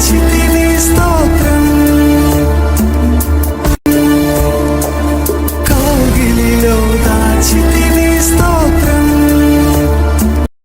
దాచితివి స్తోత్రం కౌగిలిలో దాచితివి